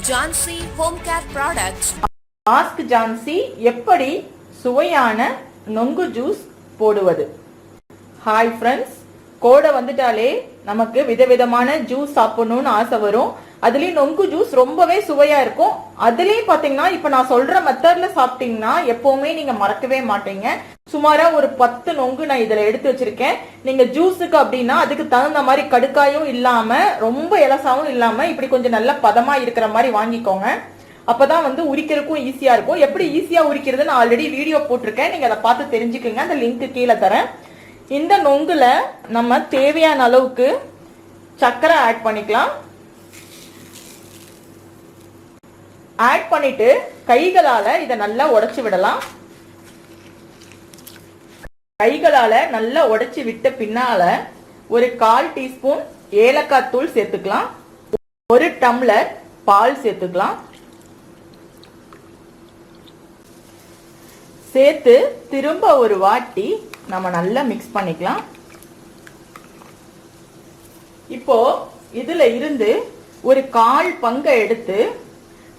Jhansi home care products ask Jhansi எப்படி சுவையான நொங்கு ஜூஸ் போடுவது? ஹாய் ஃப்ரெண்ட்ஸ் கோடை வந்துட்டாலே நமக்கு விதவிதமான ஜூஸ் சாப்பிடணும்னு ஆசை வரும். அதுலேயும் நொங்கு ஜூஸ் ரொம்பவே சுவையாக இருக்கும். அதுலேயும் பார்த்தீங்கன்னா இப்போ நான் சொல்ற மெத்தடில் சாப்பிட்டீங்கன்னா எப்போவுமே நீங்க மறக்கவே மாட்டீங்க. சுமாரா ஒரு பத்து நொங்கு நான் இதுல எடுத்து வச்சிருக்கேன். நீங்க ஜூஸுக்கு அப்படின்னா அதுக்கு தகுந்த மாதிரி கடுக்காயும் இல்லாம ரொம்ப இலசாவும் இல்லாம இப்படி கொஞ்சம் நல்ல பதமா இருக்கிற மாதிரி வாங்கிக்கோங்க. அப்பதான் வந்து உரிக்கிறதுக்கும் ஈஸியா இருக்கும். எப்படி ஈஸியா உரிக்கிறது நான் ஆல்ரெடி வீடியோ போட்டிருக்கேன். நீங்க அதை பார்த்து தெரிஞ்சுக்கோங்க. அந்த லிங்க் கீழே தரேன். இந்த நொங்குல நம்ம தேவையான அளவுக்கு சர்க்கரை ஆட் பண்ணிக்கலாம். ஆட் பண்ணிட்டு கைகளால இதை நல்லா உடச்சு விடலாம். கைகளால நல்லா உடைச்சி விட்ட பின்னால ஒரு கால் டீஸ்பூன் ஏலக்காய் தூள் சேர்த்துக்கலாம். ஒரு டம்ளர் பால் சேர்த்துக்கலாம். சேர்த்து திரும்ப ஒரு வாட்டி நம்ம நல்லா மிக்ஸ் பண்ணிக்கலாம். இப்போ இதுல இருந்து ஒரு கால் பங்கை எடுத்து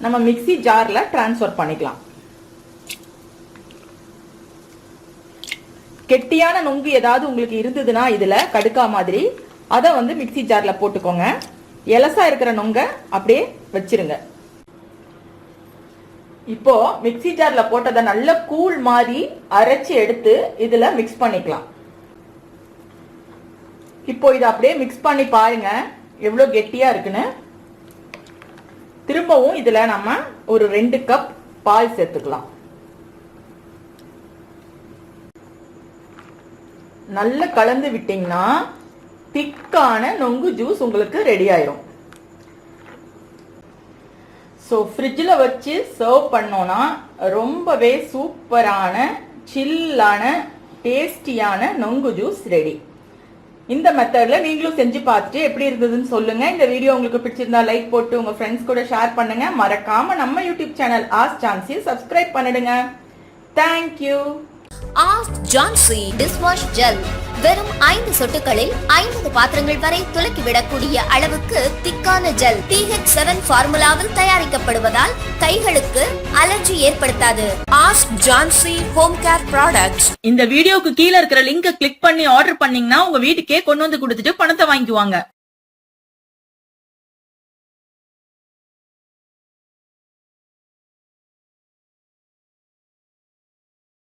நம்ம மிக்ஸி ஜார்ல டிரான்ஸ்ஃபர் பண்ணிக்கலாம். கெட்டியான நொங்கு ஏதாவது உங்களுக்கு இருந்ததுன்னா இதுல கடுக்கா மாதிரி அதை வந்து மிக்ஸி ஜார்ல போட்டுக்கோங்க. எலசா இருக்கிற நொங்க அப்படியே வச்சிருங்க. இப்போ மிக்ஸி ஜார்ல போட்டதை நல்ல கூழ் மாதிரி அரைச்சி எடுத்து இதுல மிக்ஸ் பண்ணிக்கலாம். இப்போ இதை அப்படியே மிக்ஸ் பண்ணி பாருங்க எவ்வளோ கெட்டியா இருக்குன்னு. திரும்பவும் இதுல நம்ம ஒரு ரெண்டு கப் பால் சேர்த்துக்கலாம். நல்லா கலந்து விட்டீங்கன்னா திக்கான நொங்கு ஜூஸ் உங்களுக்கு ரெடி ஆயிரும். ஸோ ஃப்ரிட்ஜில் வச்சு சர்வ் பண்ணோன்னா ரொம்பவே சூப்பரான சில்லான டேஸ்டியான நொங்கு ஜூஸ் ரெடி இந்த மெத்தடில் நீங்களும் செஞ்சு பார்த்துட்டு எப்படி இருந்ததுன்னு சொல்லுங்கள் இந்த வீடியோ உங்களுக்கு பிடிச்சிருந்தா லைக் போட்டு உங்கள் ஃப்ரெண்ட்ஸ் கூட ஷேர் பண்ணுங்கள் மறக்காமல் நம்ம YouTube channel ask Jhansi subscribe பண்ணிடுங்க. Thank you ask Jhansi dishwash gel வெறும் ஐந்து சொட்டுகளில் ஐம்பது பாத்திரங்கள் வரை துலக்கிவிடக்கூடிய அளவுக்கு திக்கான ஜெல் பிஹெச் செவன் ஃபார்முலாவில் தயாரிக்கப்படுவதால் கைகளுக்கு அலர்ஜி ஏற்படுத்தாது. Ask Jansi home care products இந்த வீடியோக்கு கீழே இருக்கிற லிங்கை கிளிக் பண்ணி ஆர்டர் பண்ணீங்கன்னா உங்க வீட்டுக்கே கொண்டு வந்து கொடுத்துட்டு பணத்தை வாங்கிக்குவாங்க.